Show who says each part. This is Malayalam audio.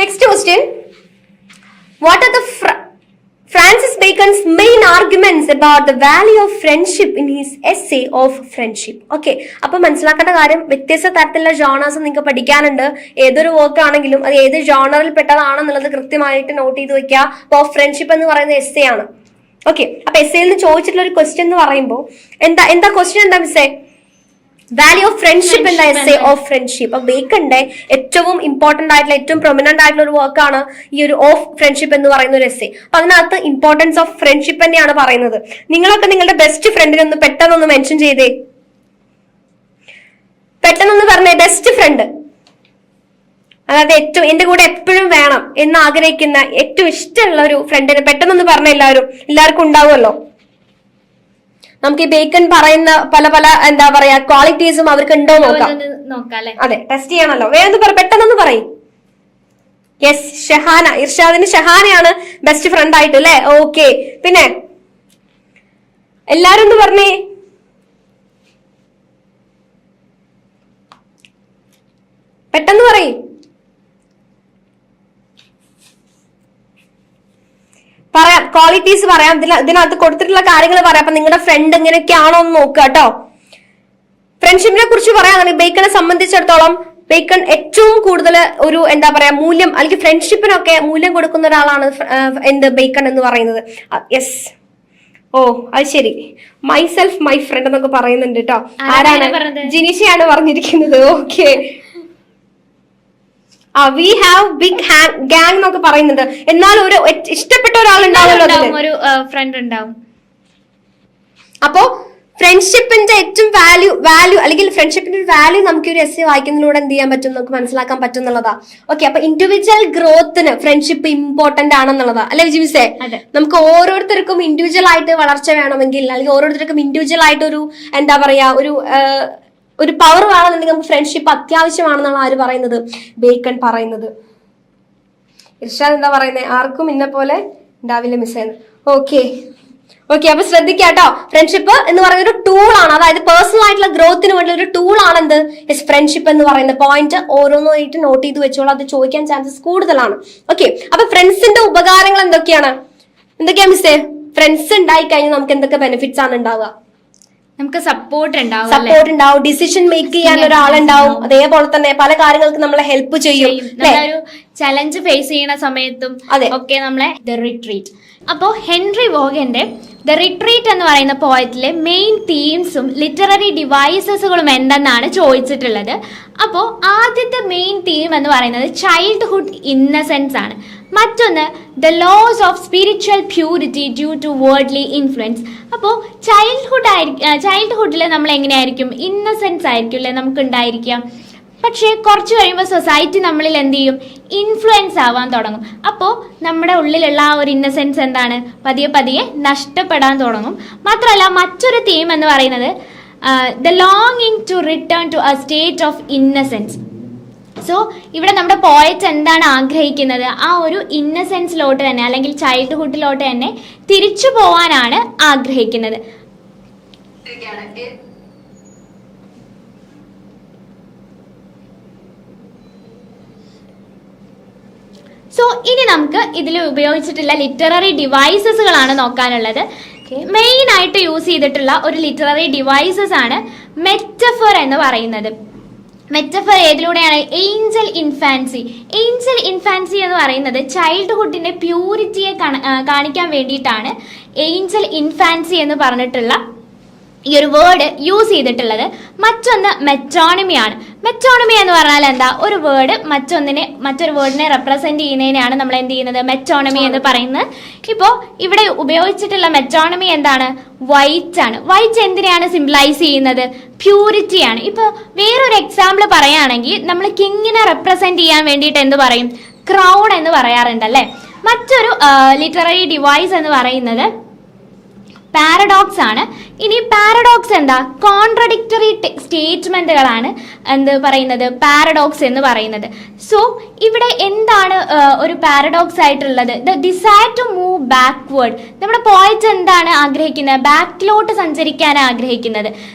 Speaker 1: Next question what are the Francis Bacon's main arguments about the value of friendship in his essay of friendship okay അപ്പൊ മനസ്സിലാക്കേണ്ട കാര്യം വ്യത്യസ്ത തരത്തിലുള്ള ജോണേഴ്സ് നിങ്ങൾക്ക് പഠിക്കാനുണ്ട്. ഏതൊരു വർക്ക് ആണെങ്കിലും അത് ഏത് ജോണറിൽ പെട്ടതാണെന്നുള്ളത് കൃത്യമായിട്ട് നോട്ട് ചെയ്ത് വെക്കുക. അപ്പോൾ ഫ്രണ്ട്ഷിപ്പ് എന്ന് പറയുന്നത് എസ് എ ആണ്. ഓക്കെ അപ്പൊ എസ് എയിൽ നിന്ന് ചോദിച്ചിട്ടുള്ള ഒരു ക്വസ്റ്റ്യൻ എന്ന് പറയുമ്പോൾ എന്താ എന്താ ക്വസ്റ്റ്യൻ എന്താ മിസ്സേ വാല്യൂ ഓഫ് ഫ്രണ്ട്ഷിപ്പ് എന്ന എ ഓഫ് ഫ്രണ്ട്ഷിപ്പ് അപ്പൊ ബേക്കന്റെ ഏറ്റവും ഇമ്പോർട്ടന്റ് ആയിട്ടുള്ള ഏറ്റവും പ്രൊമിനന്റ് ആയിട്ടുള്ള ഒരു വർക്കാണ് ഈ ഒരു ഓഫ് ഫ്രണ്ട്ഷിപ്പ് എന്ന് പറയുന്ന ഒരു എസ് എ അപ്പൊ അതിനകത്ത് ഇമ്പോർട്ടൻസ് ഓഫ് ഫ്രണ്ട്ഷിപ്പ് തന്നെയാണ് പറയുന്നത്. നിങ്ങളൊക്കെ നിങ്ങളുടെ ബെസ്റ്റ് ഫ്രണ്ടിനെ ഒന്ന് പെട്ടെന്നൊന്ന് മെൻഷൻ ചെയ്തേ. പെട്ടെന്നൊന്ന് പറഞ്ഞേ ബെസ്റ്റ് ഫ്രണ്ട് അതായത് ഏറ്റവും എന്റെ കൂടെ എപ്പോഴും വേണം എന്ന് ആഗ്രഹിക്കുന്ന ഏറ്റവും ഇഷ്ടമുള്ള ഒരു ഫ്രണ്ടിനെ പെട്ടെന്നൊന്ന് പറഞ്ഞ എല്ലാവരും. എല്ലാവർക്കും ഉണ്ടാവുമല്ലോ. നമുക്ക് ഈ ബേക്കൺ പറയുന്ന പല പല എന്താ പറയാ ക്വാളിറ്റീസും അവർക്ക് ഉണ്ടോ നോക്കാം. അതെ ടെസ്റ്റ് ചെയ്യണല്ലോ. വേറെ പറ പെട്ടെന്നൊന്ന് പറയും. യെസ് ഷഹാന. ഇർഷാദിന് ഷഹാനയാണ് ബെസ്റ്റ് ഫ്രണ്ട് ആയിട്ട് അല്ലെ ഓക്കെ പിന്നെ എല്ലാരും ഒന്ന് പറഞ്ഞേ? പെട്ടെന്ന് പറയും പറയാം ക്വാളിറ്റീസ് പറയാം. ഇതിൽ ഇതിനകത്ത് കൊടുത്തിട്ടുള്ള കാര്യങ്ങൾ പറയാം. അപ്പൊ നിങ്ങളുടെ ഫ്രണ്ട് എങ്ങനെയൊക്കെയാണോ എന്ന് നോക്കുക കേട്ടോ. ഫ്രണ്ട്ഷിപ്പിനെ കുറിച്ച് പറയാണെങ്കിൽ ബേക്കണെ സംബന്ധിച്ചിടത്തോളം ബേക്കൺ ഏറ്റവും കൂടുതൽ ഒരു എന്താ പറയാ മൂല്യം അല്ലെങ്കിൽ ഫ്രണ്ട്ഷിപ്പിനൊക്കെ മൂല്യം കൊടുക്കുന്ന ഒരാളാണ് എന്ത് ബേക്കൺ എന്ന് പറയുന്നത്. യെസ് ഓ അത് ശരി. മൈ സെൽഫ് മൈ ഫ്രണ്ട് എന്നൊക്കെ പറയുന്നുണ്ട് കേട്ടോ.
Speaker 2: ആരാണ്
Speaker 1: ജിനിഷയാണ് പറഞ്ഞിരിക്കുന്നത്. Okay we have big gang എന്നൊക്കെ പറയുന്നുണ്ട്. എന്നാൽ ഒരു ഇഷ്ടപ്പെട്ട ഒരാൾ ഉണ്ടാവുമല്ലോ.
Speaker 2: ഒരു ഫ്രണ്ട് ഉണ്ടാവും.
Speaker 1: അപ്പോ ഫ്രണ്ട്ഷിപ്പിന്റെ ഏറ്റവും വാല്യൂ വാല്യൂ അല്ലെങ്കിൽ ഫ്രണ്ട്ഷിപ്പിന്റെ ഒരു വാല്യൂ നമുക്ക് ഒരു എസ് വായിക്കുന്നതിലൂടെ എന്ത് ചെയ്യാൻ പറ്റും? നമുക്ക് മനസ്സിലാക്കാൻ പറ്റും എന്നുള്ളതാ. ഓക്കെ അപ്പൊ ഇൻഡിവിജ്വൽ ഗ്രോത്തിന് ഫ്രണ്ട്ഷിപ്പ് ഇമ്പോർട്ടന്റ് ആണെന്നുള്ളതാ. അല്ലെ വിജിമിസേ നമുക്ക് ഓരോരുത്തർക്കും ഇൻഡിവിജ്വൽ ആയിട്ട് വളർച്ച വേണമെങ്കിൽ അല്ലെങ്കിൽ ഓരോരുത്തർക്കും ഇൻഡിവിജ്വൽ ആയിട്ട് ഒരു എന്താ പറയാ ഒരു ഒരു പവർ വേണമെന്നുണ്ടെങ്കിൽ നമുക്ക് ഫ്രണ്ട്ഷിപ്പ് അത്യാവശ്യമാണെന്നാണ് ആര് പറയുന്നത്? ബേക്കൺ പറയുന്നത്. ഇർഷാദ് എന്താ പറയുന്നത് ആർക്കും ഇന്ന പോലെ ഉണ്ടാവില്ല മിസ് ചെയ്യുന്നത് ഓക്കെ ഓക്കെ അപ്പൊ ശ്രദ്ധിക്കുക കേട്ടോ. ഫ്രണ്ട്ഷിപ്പ് എന്ന് പറയുന്ന ഒരു ടൂൾ ആണ്. അതായത് പേഴ്സണൽ ആയിട്ടുള്ള ഗ്രോത്തിന് വേണ്ടി ഒരു ടൂൾ ആണ് എന്ത് യെസ് ഫ്രണ്ട്ഷിപ്പ് എന്ന് പറയുന്ന പോയിന്റ് ഓരോന്നായിട്ട് നോട്ട് ചെയ്ത് വെച്ചോളൂ. അത് ചോദിക്കാൻ ചാൻസസ് കൂടുതലാണ്. ഓക്കെ അപ്പൊ ഫ്രണ്ട്സിന്റെ ഉപകാരങ്ങൾ എന്തൊക്കെയാണ്? എന്തൊക്കെയാ മിസ്സേ ഫ്രണ്ട്സ് ഉണ്ടായി കഴിഞ്ഞാൽ നമുക്ക് എന്തൊക്കെ ബെനിഫിറ്റ്സ് ആണ് ഉണ്ടാവുക?
Speaker 2: നമുക്ക് സപ്പോർട്ട് ഉണ്ടാവും
Speaker 1: സപ്പോർട്ട് ഉണ്ടാവും ഡിസിഷൻ മേക്ക് ചെയ്യാൻ ഒരാളുണ്ടാവും. അതേപോലെ തന്നെ പല കാര്യങ്ങൾക്ക് നമ്മളെ ഹെൽപ്പ് ചെയ്യും
Speaker 2: ചലഞ്ച് ഫേസ് ചെയ്യുന്ന സമയത്തും. ഒക്കെ നമ്മളെ ദ റിട്രീറ്റ് അപ്പോൾ ഹെൻറി വോഗന്റെ ദ റിട്രീറ്റ് എന്ന് പറയുന്ന പോയത്തിലെ മെയിൻ തീംസും ലിറ്റററി ഡിവൈസസുകളും എന്തെന്നാണ് ചോദിച്ചിട്ടുള്ളത്. അപ്പോൾ ആദ്യത്തെ മെയിൻ തീം എന്ന് പറയുന്നത് ചൈൽഡ്ഹുഡ് ഇന്നസെൻസ് ആണ്. മറ്റൊന്ന് the loss of spiritual purity due to worldly influence അപ്പോൾ ചൈൽഡ്ഹുഡ് ആയിരിക്കും ചൈൽഡ്ഹുഡിൽ നമ്മൾ എങ്ങനെയായിരിക്കും ഇന്നസെൻസ് ആയിരിക്കും അല്ലേ നമുക്ക് ഉണ്ടായിരിക്കുക പക്ഷേ കുറച്ച് കഴിയുമ്പോൾ സൊസൈറ്റി നമ്മളിൽ എന്ത് ചെയ്യും? ഇൻഫ്ലുവൻസ് ആവാൻ തുടങ്ങും. അപ്പോൾ നമ്മുടെ ഉള്ളിലുള്ള ആ ഒരു ഇന്നസെൻസ് എന്താണ്? പതിയെ പതിയെ നഷ്ടപ്പെടാൻ തുടങ്ങും. മാത്രമല്ല മറ്റൊരു തീം എന്ന് പറയുന്നത് the ലോങ്ങിങ് to return to a state of innocence so ഇവിടെ നമ്മുടെ പോയറ്റ് എന്താണ് ആഗ്രഹിക്കുന്നത്? ആ ഒരു ഇന്നസെൻസിലോട്ട് തന്നെ അല്ലെങ്കിൽ ചൈൽഡ്ഹുഡിലോട്ട് തന്നെ തിരിച്ചു പോവാനാണ് ആഗ്രഹിക്കുന്നത്. സോ ഇനി നമുക്ക് ഇതിൽ ഉപയോഗിച്ചിട്ടുള്ള ലിറ്റററി ഡിവൈസസുകളാണ് നോക്കാനുള്ളത്. മെയിൻ ആയിട്ട് യൂസ് ചെയ്തിട്ടുള്ള ഒരു ലിറ്റററി ഡിവൈസസ് ആണ് മെറ്റഫർ എന്ന് പറയുന്നത്. മെറ്റഫർ ഏതിലൂടെയാണ്? ഏഞ്ചൽ ഇൻഫാൻസി ഏഞ്ചൽ ഇൻഫാൻസി എന്ന് പറയുന്നത് ചൈൽഡ്ഹുഡിന്റെ പ്യൂരിറ്റിയെ കാണിക്കാൻ വേണ്ടിയിട്ടാണ് ഏഞ്ചൽ ഇൻഫാൻസി എന്ന് പറഞ്ഞിട്ടുള്ള ഈ ഒരു വേർഡ് യൂസ് ചെയ്തിട്ടുള്ളത്. മറ്റൊന്ന് മെറ്റോണമിയാണ് മെറ്റോണമി എന്ന് പറഞ്ഞാൽ എന്താ? ഒരു വേർഡ് മറ്റൊന്നിനെ മറ്റൊരു വേർഡിനെ റെപ്രസെന്റ് ചെയ്യുന്നതിനെയാണ് നമ്മൾ എന്ത് ചെയ്യുന്നത്? മെറ്റോണമി എന്ന് പറയുന്നത്. ഇപ്പോ ഇവിടെ ഉപയോഗിച്ചിട്ടുള്ള മെറ്റോണമി എന്താണ്? വൈറ്റ് ആണ്. വൈറ്റ് എന്തിനെയാണ് സിംപ്ലൈസ് ചെയ്യുന്നത്? പ്യൂരിറ്റി ആണ്. ഇപ്പോൾ വേറൊരു എക്സാമ്പിൾ പറയുകയാണെങ്കിൽ നമ്മൾ കിങ്ങിനെ റെപ്രസെന്റ് ചെയ്യാൻ വേണ്ടിയിട്ട് എന്ത് പറയും? ക്രൗൺ എന്ന് പറയാറുണ്ടല്ലേ മറ്റൊരു ലിറ്റററി ഡിവൈസ് എന്ന് പറയുന്നത് പാരഡോക്സ് ആണ്. ഇനി പാരഡോക്സ് എന്താ? കോൺട്രഡിക്ടറി സ്റ്റേറ്റ്മെന്റുകളാണ് എന്ത് പറയുന്നത്? പാരഡോക്സ് എന്ന് പറയുന്നത്. സോ ഇവിടെ എന്താണ് ഒരു പാരഡോക്സ് ആയിട്ടുള്ളത്? The desire to move backward നമ്മുടെ പോയറ്റ് എന്താണ് ആഗ്രഹിക്കുന്നത്? ബാക്കിലോട്ട് സഞ്ചരിക്കാൻ ആഗ്രഹിക്കുന്നത്.